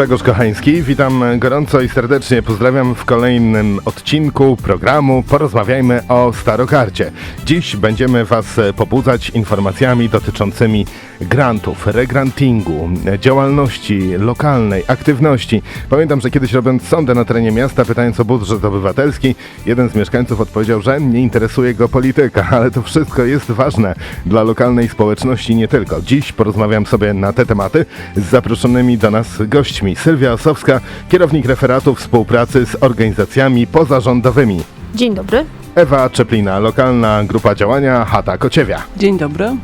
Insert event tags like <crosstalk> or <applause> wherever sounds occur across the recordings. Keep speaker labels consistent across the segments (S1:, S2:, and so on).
S1: Grzegorz Kochański. Witam gorąco i serdecznie pozdrawiam w kolejnym odcinku programu Porozmawiajmy o Starogardzie. Dziś będziemy Was pobudzać informacjami dotyczącymi grantów, regrantingu, działalności lokalnej, aktywności. Pamiętam, że kiedyś robiąc sondę na terenie miasta, pytając o budżet obywatelski, jeden z mieszkańców odpowiedział, że nie interesuje go polityka, <laughs> ale to wszystko jest ważne dla lokalnej społeczności nie tylko. Dziś porozmawiam sobie na te tematy z zaproszonymi do nas gośćmi. Sylwia Osowska, kierownik referatu współpracy z organizacjami pozarządowymi.
S2: Dzień dobry.
S1: Ewa Czeplina, lokalna grupa działania Chata Kociewia
S3: Dzień dobry.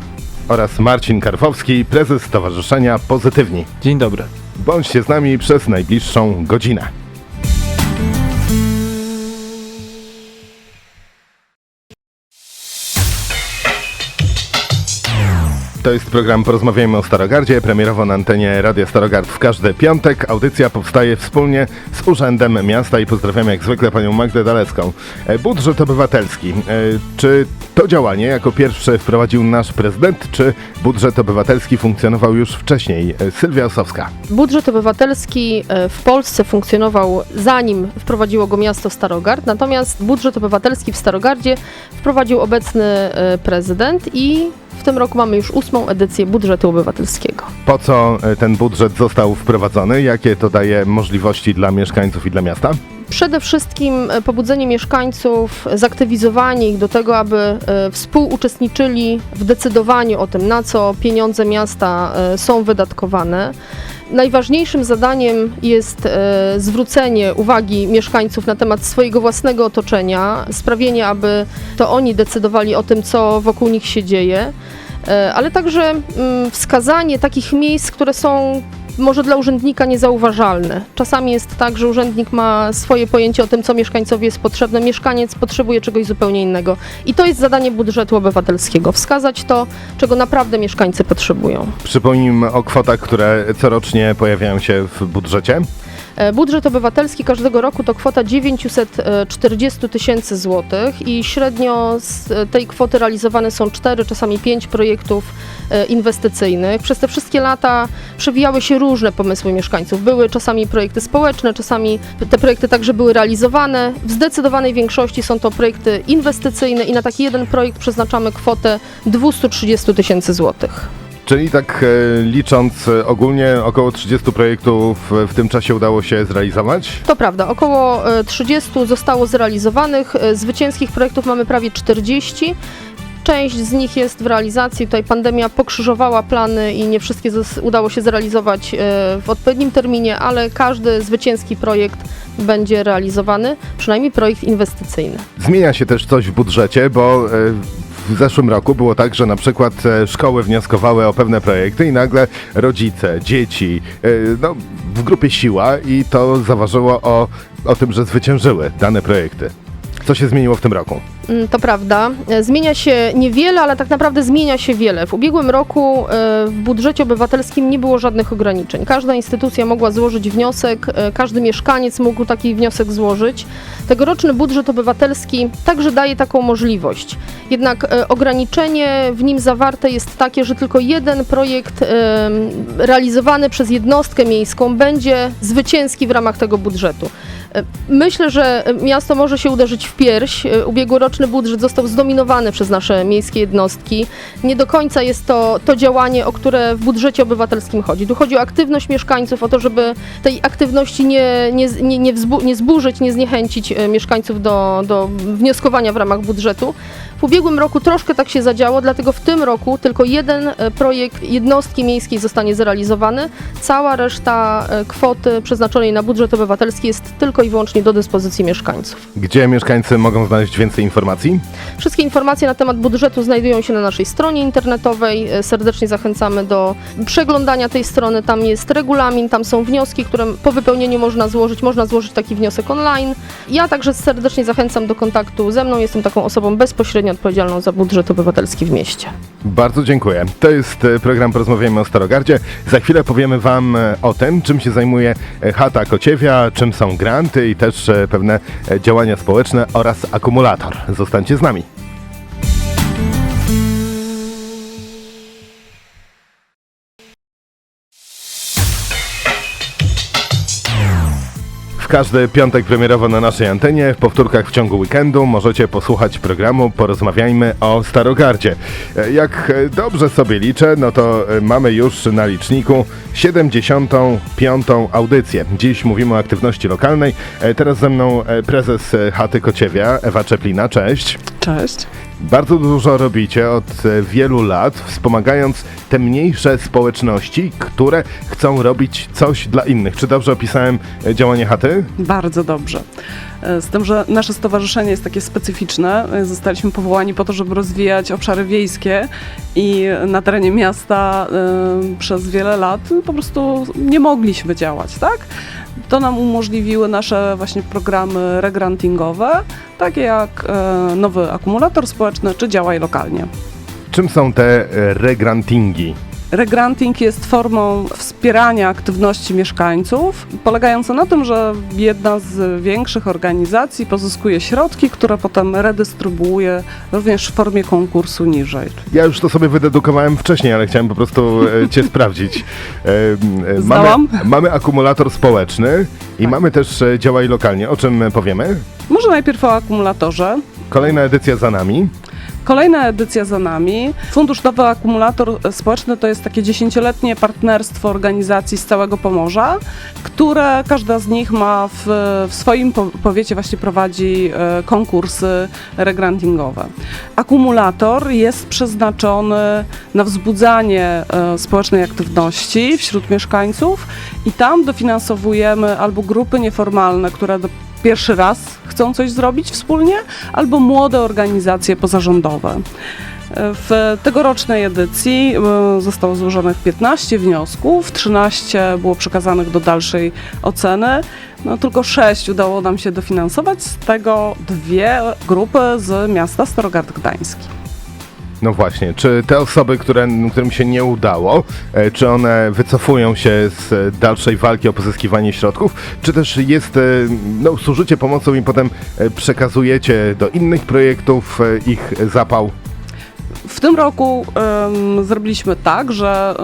S1: Oraz Marcin Karwowski, prezes Stowarzyszenia Pozytywni.
S4: Dzień dobry.
S1: Bądźcie z nami przez najbliższą godzinę. To jest program Porozmawiajmy o Starogardzie, premierowo na antenie Radia Starogard w każdy piątek. Audycja powstaje wspólnie z Urzędem Miasta i pozdrawiam jak zwykle panią Magdę Dalecką. E, Budżet obywatelski. E, Czy to działanie jako pierwszy wprowadził nasz prezydent, czy budżet obywatelski funkcjonował już wcześniej? E, Sylwia Osowska.
S2: Budżet obywatelski w Polsce funkcjonował zanim wprowadziło go miasto Starogard, natomiast budżet obywatelski w Starogardzie wprowadził obecny prezydent i w tym roku mamy już ósmą edycję budżetu obywatelskiego.
S1: Po co e, ten budżet został wprowadzony? Jakie to daje możliwości dla mieszkańców i dla miasta?
S2: Przede wszystkim e, pobudzenie mieszkańców, zaktywizowanie ich do tego, aby e, współuczestniczyli w decydowaniu o tym, na co pieniądze miasta są wydatkowane. Najważniejszym zadaniem jest zwrócenie uwagi mieszkańców na temat swojego własnego otoczenia, sprawienie, aby to oni decydowali o tym, co wokół nich się dzieje, ale także mm, wskazanie takich miejsc, które są może dla urzędnika niezauważalne. Czasami jest tak, że urzędnik ma swoje pojęcie o tym, co mieszkańcowi jest potrzebne, mieszkaniec potrzebuje czegoś zupełnie innego. I to jest zadanie budżetu obywatelskiego wskazać to, czego naprawdę mieszkańcy potrzebują.
S1: Przypomnijmy o kwotach, które corocznie pojawiają się w budżecie.
S2: E, Budżet obywatelski każdego roku to kwota 940 tysięcy złotych i średnio z e, tej kwoty realizowane są 4, czasami 5 projektów e, inwestycyjnych. Przez te wszystkie lata przewijały się różne pomysły mieszkańców. Były czasami projekty społeczne, czasami te projekty także były realizowane. W zdecydowanej większości są to projekty inwestycyjne i na taki jeden projekt przeznaczamy kwotę 230 tysięcy złotych.
S1: Czyli tak e, licząc e, ogólnie około 30 projektów e, w tym czasie udało się zrealizować.
S2: To prawda, około e, 30 zostało zrealizowanych. Zwycięskich projektów mamy prawie 40. Część z nich jest w realizacji. Tutaj pandemia pokrzyżowała plany i nie wszystkie udało się zrealizować w odpowiednim terminie, ale każdy zwycięski projekt będzie realizowany, przynajmniej projekt inwestycyjny.
S1: Zmienia się też coś w budżecie, bo w zeszłym roku było tak, że na przykład e, szkoły wnioskowały o pewne projekty i nagle rodzice, dzieci, e, no, w grupie siła i to zaważyło o, o tym, że zwyciężyły dane projekty. Co się zmieniło w tym roku?
S2: Mm, To prawda. Zmienia się niewiele, ale tak naprawdę zmienia się wiele. W ubiegłym roku e, w budżecie obywatelskim nie było żadnych ograniczeń. Każda instytucja mogła złożyć wniosek, e, każdy mieszkaniec mógł taki wniosek złożyć. Tegoroczny budżet obywatelski także daje taką możliwość. Jednak e, ograniczenie w nim zawarte jest takie, że tylko jeden projekt realizowany przez jednostkę miejską będzie zwycięski w ramach tego budżetu. Myślę, że miasto może się uderzyć w pierś. Ubiegłoroczny budżet został zdominowany przez nasze miejskie jednostki. Nie do końca jest to to działanie, o które w budżecie obywatelskim chodzi. Tu chodzi o aktywność mieszkańców, o to, żeby tej aktywności nie, nie, nie, nie, wzbu- nie zburzyć, nie zniechęcić e, mieszkańców do, do wnioskowania w ramach budżetu. W ubiegłym roku troszkę tak się zadziało, dlatego w tym roku tylko jeden e, projekt jednostki miejskiej zostanie zrealizowany. Cała reszta e, kwoty przeznaczonej na budżet obywatelski jest tylko i wyłącznie do dyspozycji mieszkańców.
S1: Gdzie mieszkańcy mogą znaleźć więcej informacji?
S2: Wszystkie informacje na temat budżetu znajdują się na naszej stronie internetowej. E, Serdecznie zachęcamy do przeglądania tej strony. Tam jest regulamin, tam są wnioski, które po wypełnieniu można złożyć. Można złożyć taki wniosek online. Ja także serdecznie zachęcam do kontaktu ze mną. Jestem taką osobą bezpośrednio odpowiedzialną za budżet obywatelski w mieście.
S1: Bardzo dziękuję. To jest e, program Porozmawiajmy o Starogardzie. Za chwilę powiemy Wam e, o tym, czym się zajmuje Chata Kociewia, czym są granty i też e, pewne e, działania społeczne oraz akumulator. Zostańcie z nami. Każdy piątek premierowo na naszej antenie, w powtórkach w ciągu weekendu możecie posłuchać programu Porozmawiajmy o Starogardzie. E, Jak dobrze sobie liczę, no to e, mamy już na liczniku 75. audycję. Dziś mówimy o aktywności lokalnej. E, Teraz ze mną prezes Chaty Kociewia, Ewa Czeplina. Cześć.
S3: Cześć.
S1: Bardzo dużo robicie od e, wielu lat, wspomagając te mniejsze społeczności, które chcą robić coś dla innych. Czy dobrze opisałem e, działanie chaty?
S3: Bardzo dobrze. E, Z tym, że nasze stowarzyszenie jest takie specyficzne. Zostaliśmy powołani po to, żeby rozwijać obszary wiejskie i na terenie miasta przez wiele lat po prostu nie mogliśmy działać, tak? To nam umożliwiły nasze właśnie programy regrantingowe, takie jak e, nowy akumulator społeczny czy działaj lokalnie.
S1: Czym są te e, regrantingi?
S3: Regranting jest formą wspierania aktywności mieszkańców, polegająca na tym, że jedna z większych organizacji pozyskuje środki, które potem redystrybuuje również w formie konkursu niżej.
S1: Ja już to sobie wydedukowałem wcześniej, ale chciałem po prostu e, Cię sprawdzić. E, e? Mamy, mamy akumulator społeczny i
S3: Tak.
S1: mamy też działaj lokalnie. O czym powiemy?
S3: Może najpierw o akumulatorze.
S1: Kolejna edycja za nami.
S3: Kolejna edycja za nami. Fundusz Nowy Akumulator Społeczny to jest takie dziesięcioletnie partnerstwo organizacji z całego Pomorza, które każda z nich ma w, w swoim po- powiecie właśnie prowadzi e, konkursy regrantingowe. Akumulator jest przeznaczony na wzbudzanie e, społecznej aktywności wśród mieszkańców i tam dofinansowujemy albo grupy nieformalne, które pierwszy raz chcą coś zrobić wspólnie, albo młode organizacje pozarządowe. W tegorocznej edycji e, zostało złożonych 15 wniosków, 13 było przekazanych do dalszej oceny. No, tylko 6 udało nam się dofinansować, z tego dwie grupy z miasta Starogard Gdański.
S1: No właśnie, czy te osoby, które, którym się nie udało, e, czy one wycofują się z dalszej walki o pozyskiwanie środków, czy też jest, e, no, służycie pomocą i potem e, przekazujecie do innych projektów ich zapał?
S3: W tym roku zrobiliśmy tak, że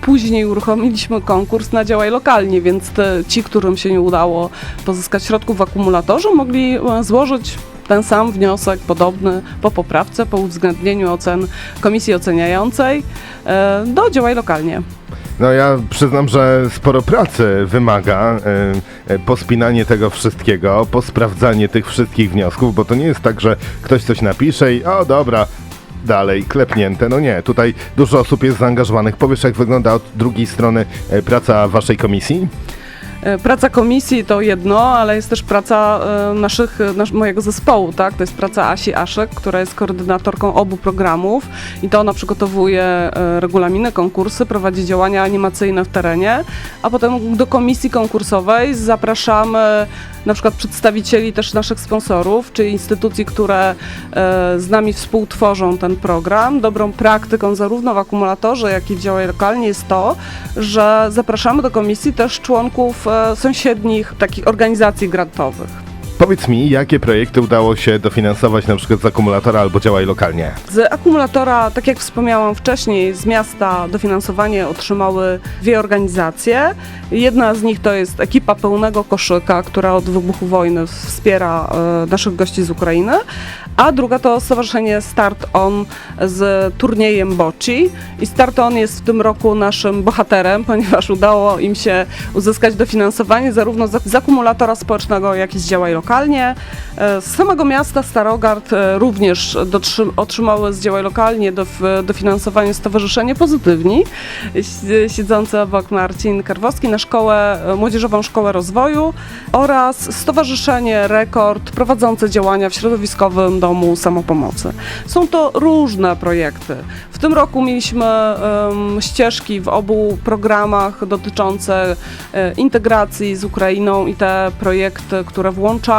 S3: później uruchomiliśmy konkurs na działaj lokalnie, więc te, ci, którym się nie udało pozyskać środków w akumulatorze, mogli złożyć ten sam wniosek, podobny po poprawce, po uwzględnieniu ocen komisji oceniającej e, do działaj lokalnie.
S1: No ja przyznam, że sporo pracy wymaga e, pospinanie tego wszystkiego, posprawdzanie tych wszystkich wniosków, bo to nie jest tak, że ktoś coś napisze i o dobra, dalej, klepnięte. No nie, tutaj dużo osób jest zaangażowanych. Powiesz, jak wygląda od drugiej strony praca waszej komisji?
S3: E, Praca komisji to jedno, ale jest też praca e, naszych, nasz, mojego zespołu, tak? To jest praca Asi Aszek, która jest koordynatorką obu programów i to ona przygotowuje e, regulaminy, konkursy, prowadzi działania animacyjne w terenie, a potem do komisji konkursowej zapraszamy na przykład przedstawicieli też naszych sponsorów, czy instytucji, które e, z nami współtworzą ten program. Dobrą praktyką zarówno w akumulatorze, jak i w działaj lokalnie jest to, że zapraszamy do komisji też członków e, sąsiednich takich organizacji grantowych.
S1: Powiedz mi, jakie projekty udało się dofinansować na przykład z akumulatora albo działaj lokalnie?
S3: Z akumulatora, tak jak wspomniałam wcześniej, z miasta dofinansowanie otrzymały dwie organizacje. Jedna z nich to jest ekipa pełnego koszyka, która od wybuchu wojny wspiera e, naszych gości z Ukrainy, a druga to Stowarzyszenie Start On z turniejem Boci. I Start On jest w tym roku naszym bohaterem, <laughs> ponieważ udało im się uzyskać dofinansowanie zarówno z, akumulatora społecznego, jak i z działaj lokalnie. E, Z samego miasta Starogard e, również otrzymały z działaj lokalnie do, dofinansowanie Stowarzyszenie Pozytywni, si- siedzące obok Marcin Karwowski na szkołę, e, Młodzieżową Szkołę Rozwoju oraz Stowarzyszenie Rekord prowadzące działania w środowiskowym domu samopomocy. Są to różne projekty. W tym roku mieliśmy em, ścieżki w obu programach dotyczące integracji z Ukrainą i te projekty, które włączają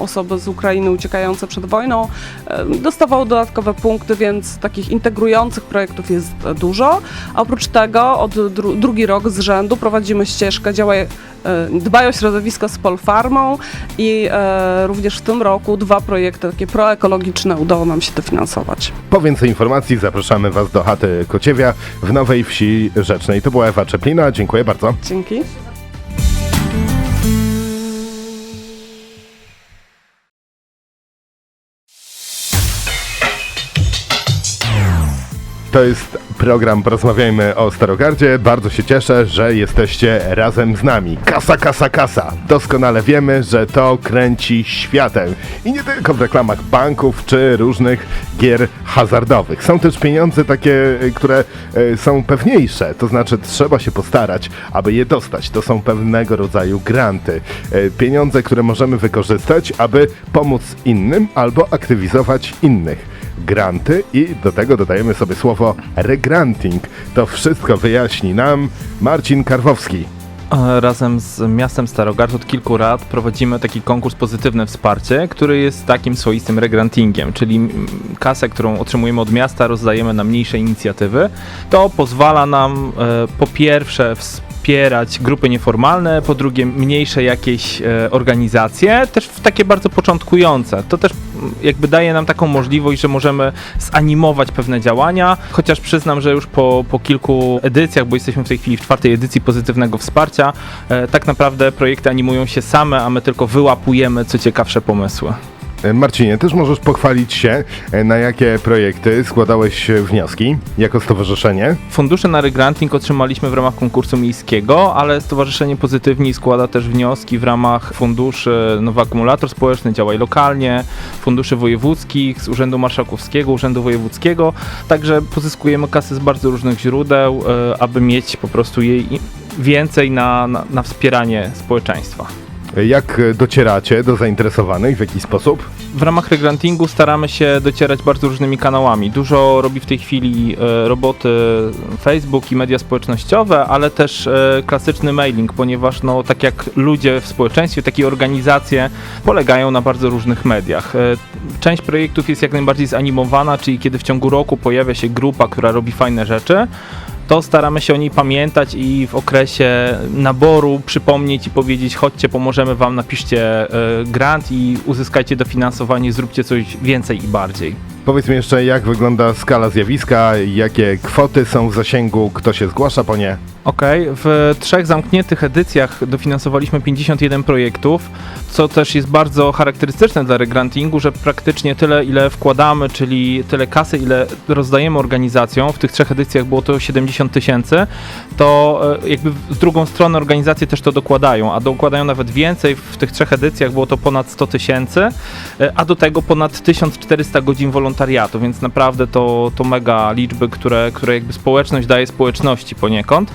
S3: osoby z Ukrainy uciekające przed wojną, e, dostawały dodatkowe punkty, więc takich integrujących projektów jest dużo. A oprócz tego od dru- drugi rok z rzędu prowadzimy ścieżkę działaj, e, Dbaj o środowisko z Polfarmą i e, również w tym roku dwa projekty takie proekologiczne udało nam się dofinansować.
S1: Po więcej informacji zapraszamy Was do chaty Kociewia w Nowej Wsi Rzecznej. To była Ewa Czeplina, dziękuję bardzo.
S3: Dzięki.
S1: To jest program Porozmawiajmy o Starogardzie. Bardzo się cieszę, że jesteście razem z nami. Kasa, kasa, kasa. Doskonale wiemy, że to kręci światem. I nie tylko w reklamach banków czy różnych gier hazardowych. Są też pieniądze takie, y, które y, są pewniejsze. To znaczy trzeba się postarać, aby je dostać. To są pewnego rodzaju granty. Y, Pieniądze, które możemy wykorzystać, aby pomóc innym albo aktywizować innych granty i do tego dodajemy sobie słowo regranting. To wszystko wyjaśni nam Marcin Karwowski.
S4: Razem z miastem Starogard od kilku lat prowadzimy taki konkurs Pozytywne Wsparcie, który jest takim swoistym regrantingiem, czyli kasę, którą otrzymujemy od miasta, rozdajemy na mniejsze inicjatywy. To pozwala nam e, po pierwsze wspierać grupy nieformalne, po drugie mniejsze jakieś e, organizacje, też takie bardzo początkujące. To też mm, jakby daje nam taką możliwość, że możemy zanimować pewne działania, chociaż przyznam, że już po, po kilku edycjach, bo jesteśmy w tej chwili w czwartej edycji pozytywnego wsparcia, e, tak naprawdę projekty animują się same, a my tylko wyłapujemy co ciekawsze pomysły.
S1: E, Marcinie, też możesz pochwalić się, e, na jakie projekty składałeś e, wnioski jako stowarzyszenie.
S4: Fundusze na regranting otrzymaliśmy w ramach konkursu miejskiego, ale Stowarzyszenie Pozytywni składa też wnioski w ramach funduszy Nowy Akumulator Społeczny, działaj lokalnie, funduszy wojewódzkich, z Urzędu Marszałkowskiego, Urzędu Wojewódzkiego, także pozyskujemy kasy z bardzo różnych źródeł, aby mieć po prostu jej więcej na, na, na wspieranie społeczeństwa.
S1: Jak docieracie do zainteresowanych, w jaki sposób?
S4: W ramach regrantingu staramy się docierać bardzo różnymi kanałami. Dużo robi w tej chwili e, roboty Facebook i media społecznościowe, ale też e, klasyczny mailing, ponieważ no, tak jak ludzie w społeczeństwie, takie organizacje polegają na bardzo różnych mediach. E, Część projektów jest jak najbardziej zanimowana, czyli kiedy w ciągu roku pojawia się grupa, która robi fajne rzeczy, to staramy się o niej pamiętać i w okresie naboru przypomnieć i powiedzieć, chodźcie, pomożemy wam, napiszcie e, grant i uzyskajcie dofinansowanie, zróbcie coś więcej i bardziej.
S1: Powiedz mi jeszcze, jak wygląda skala zjawiska, jakie kwoty są w zasięgu, kto się zgłasza po nie?
S4: Okej, w trzech zamkniętych edycjach dofinansowaliśmy 51 projektów, co też jest bardzo charakterystyczne dla regrantingu, że praktycznie tyle, ile wkładamy, czyli tyle kasy, ile rozdajemy organizacjom, w tych trzech edycjach było to 70 tysięcy, to e, jakby z drugą stronę organizacje też to dokładają, a dokładają nawet więcej, w tych trzech edycjach było to ponad 100 tysięcy, e, a do tego ponad 1400 godzin wolontariatu, więc naprawdę to, to mega liczby, które, które jakby społeczność daje społeczności poniekąd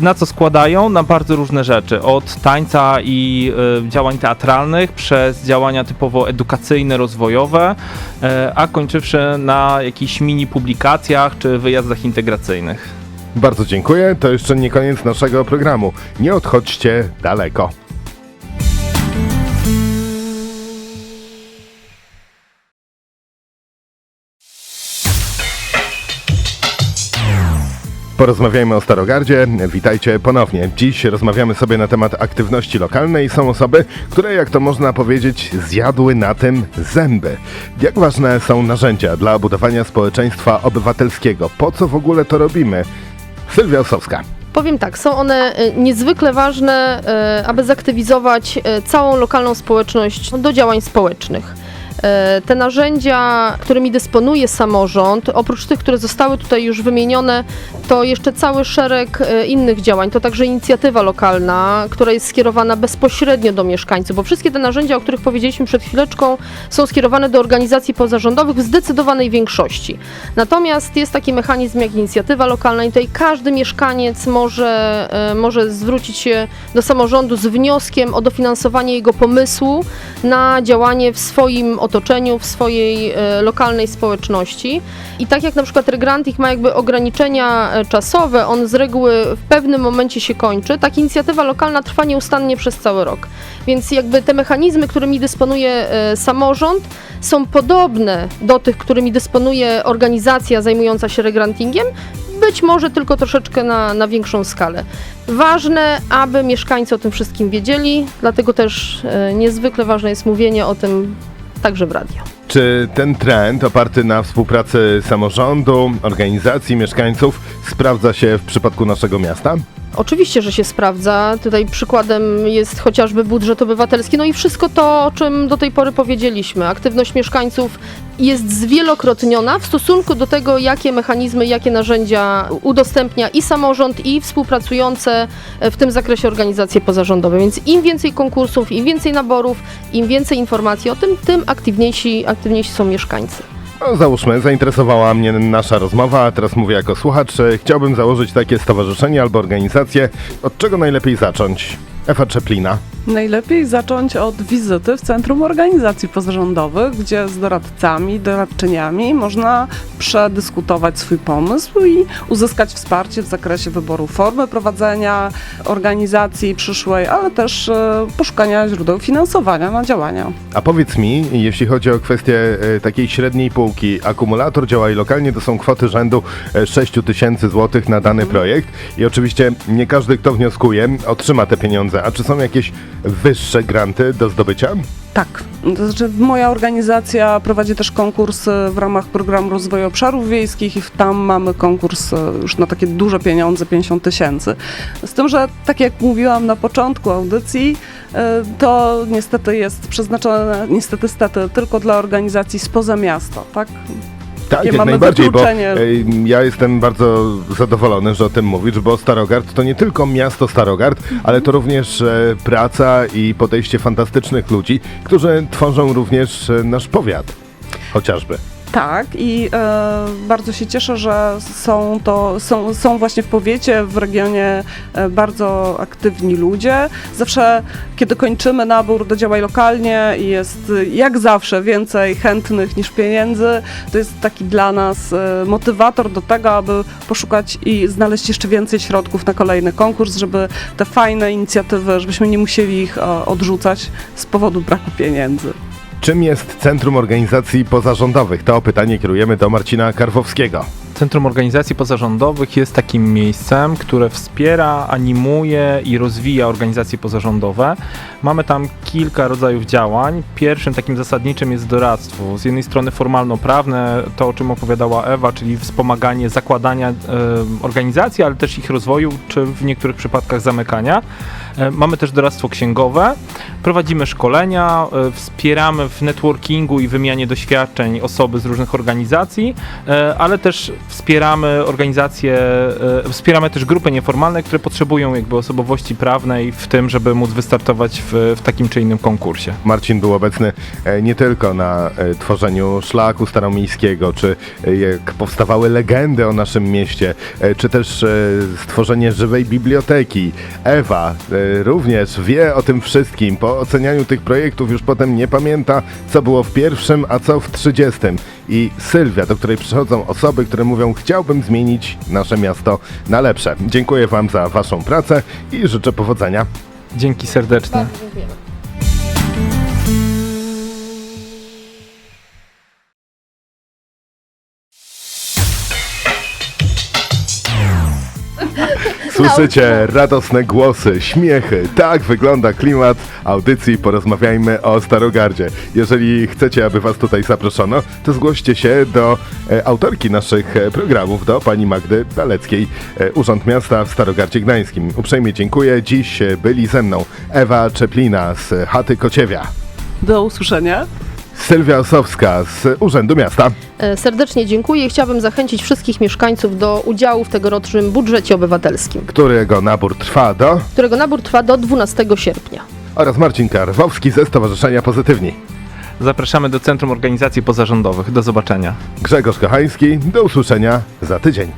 S4: na co składają? Na bardzo różne rzeczy. Od tańca i y, działań teatralnych, przez działania typowo edukacyjne, rozwojowe, y, a kończywszy na jakichś mini publikacjach czy wyjazdach integracyjnych.
S1: Bardzo dziękuję, to jeszcze nie koniec naszego programu. Nie odchodźcie daleko. Porozmawiajmy o Starogardzie. Witajcie ponownie. Dziś rozmawiamy sobie na temat aktywności lokalnej. Są osoby, które, jak to można powiedzieć, zjadły na tym zęby. Jak ważne są narzędzia dla budowania społeczeństwa obywatelskiego? Po co w ogóle to robimy? Sylwia Osowska.
S2: Powiem tak, są one e, niezwykle ważne, e, aby zaktywizować e, całą lokalną społeczność do działań społecznych. E, Te narzędzia, którymi dysponuje samorząd, oprócz tych, które zostały tutaj już wymienione, to jeszcze cały szereg e, innych działań. To także inicjatywa lokalna, która jest skierowana bezpośrednio do mieszkańców, bo wszystkie te narzędzia, o których powiedzieliśmy przed chwileczką, są skierowane do organizacji pozarządowych w zdecydowanej większości. Natomiast jest taki mechanizm jak inicjatywa lokalna i tutaj każdy mieszkaniec może, e, może zwrócić się do samorządu z wnioskiem o dofinansowanie jego pomysłu na działanie w swoim otoczeniu, w swojej e, lokalnej społeczności. I tak jak na przykład regranting ma jakby ograniczenia e, czasowe, on z reguły w pewnym momencie się kończy, tak inicjatywa lokalna trwa nieustannie przez cały rok. Więc jakby te mechanizmy, którymi dysponuje e, samorząd, są podobne do tych, którymi dysponuje organizacja zajmująca się regrantingiem, być może tylko troszeczkę na, na większą skalę. Ważne, aby mieszkańcy o tym wszystkim wiedzieli, dlatego też niezwykle ważne jest mówienie o tym także w radio.
S1: Czy ten trend oparty na współpracy samorządu, organizacji, mieszkańców sprawdza się w przypadku naszego miasta?
S2: Oczywiście, że się sprawdza. Tutaj przykładem jest chociażby budżet obywatelski, no i wszystko to, o czym do tej pory powiedzieliśmy. Aktywność mieszkańców jest zwielokrotniona w stosunku do tego, jakie mechanizmy, jakie narzędzia udostępnia i samorząd, i współpracujące w tym zakresie organizacje pozarządowe. Więc im więcej konkursów, im więcej naborów, im więcej informacji o tym, tym aktywniejsi, aktywniejsi są mieszkańcy.
S1: No, załóżmy, zainteresowała mnie nasza rozmowa, a teraz mówię jako słuchacz. Chciałbym założyć takie stowarzyszenie albo organizację. Od czego najlepiej zacząć? Ewa Czeplina.
S3: Najlepiej zacząć od wizyty w Centrum Organizacji Pozarządowych, gdzie z doradcami, doradczyniami można przedyskutować swój pomysł i uzyskać wsparcie w zakresie wyboru formy prowadzenia organizacji przyszłej, ale też e, poszukania źródeł finansowania na działania.
S1: A powiedz mi, jeśli chodzi o kwestię e, takiej średniej półki, akumulator działa i lokalnie to są kwoty rzędu e, 6 tysięcy złotych na dany projekt i oczywiście nie każdy, kto wnioskuje, otrzyma te pieniądze. A czy są jakieś wyższe granty do zdobycia?
S3: Tak, to znaczy moja organizacja prowadzi też konkursy w ramach programu rozwoju obszarów wiejskich i tam mamy konkurs e, już na takie duże pieniądze, 50 tysięcy. Z tym, że tak jak mówiłam na początku audycji, e, to niestety jest przeznaczone, niestety stety, tylko dla organizacji spoza miasta, tak?
S1: Tak, jak najbardziej, bo e, ja jestem bardzo zadowolony, że o tym mówisz, bo Starogard to nie tylko miasto Starogard, ale to również e, praca i podejście fantastycznych ludzi, którzy tworzą również e, nasz powiat, chociażby.
S3: Tak i e, bardzo się cieszę, że są to są, są właśnie w powiecie, w regionie e, bardzo aktywni ludzie. Zawsze, kiedy kończymy nabór do działań lokalnie i jest jak zawsze więcej chętnych niż pieniędzy, to jest taki dla nas e, motywator do tego, aby poszukać i znaleźć jeszcze więcej środków na kolejny konkurs, żeby te fajne inicjatywy, żebyśmy nie musieli ich e, odrzucać z powodu braku pieniędzy.
S1: Czym jest Centrum Organizacji Pozarządowych? To pytanie kierujemy do Marcina Karwowskiego.
S4: Centrum Organizacji Pozarządowych jest takim miejscem, które wspiera, animuje i rozwija organizacje pozarządowe. Mamy tam kilka rodzajów działań. Pierwszym takim zasadniczym jest doradztwo. Z jednej strony formalno-prawne, to o czym opowiadała Ewa, czyli wspomaganie zakładania e, organizacji, ale też ich rozwoju, czy w niektórych przypadkach zamykania. E, Mamy też doradztwo księgowe, prowadzimy szkolenia, e, wspieramy w networkingu i wymianie doświadczeń osoby z różnych organizacji, e, ale też wspieramy organizacje, wspieramy też grupy nieformalne, które potrzebują jakby osobowości prawnej w tym, żeby móc wystartować w, w takim czy innym konkursie.
S1: Marcin był obecny nie tylko na tworzeniu szlaku staromiejskiego, czy jak powstawały legendy o naszym mieście, czy też stworzenie żywej biblioteki. Ewa również wie o tym wszystkim. Po ocenianiu tych projektów już potem nie pamięta, co było w pierwszym, a co w trzydziestym. I Sylwia, do której przychodzą osoby, które mówią, chciałbym zmienić nasze miasto na lepsze. Dziękuję Wam za Waszą pracę i życzę powodzenia.
S4: Dzięki serdecznie.
S1: Słyszycie radosne głosy, śmiechy. Tak wygląda klimat audycji Porozmawiajmy o Starogardzie. Jeżeli chcecie, aby was tutaj zaproszono, to zgłoście się do e, autorki naszych e, programów, do pani Magdy Baleckiej, e, Urząd Miasta w Starogardzie Gdańskim. Uprzejmie dziękuję. Dziś e, byli ze mną Ewa Czeplina z Chaty Kociewia,
S3: Do usłyszenia.
S1: Sylwia Osowska z Urzędu Miasta.
S2: E, Serdecznie dziękuję i chciałabym zachęcić wszystkich mieszkańców do udziału w tegorocznym budżecie obywatelskim,
S1: którego nabór trwa do
S2: którego nabór trwa do 12 sierpnia.
S1: oraz Marcin Karwowski ze Stowarzyszenia Pozytywni.
S4: Zapraszamy do Centrum Organizacji Pozarządowych. Do zobaczenia.
S1: Grzegorz Kochański, do usłyszenia za tydzień.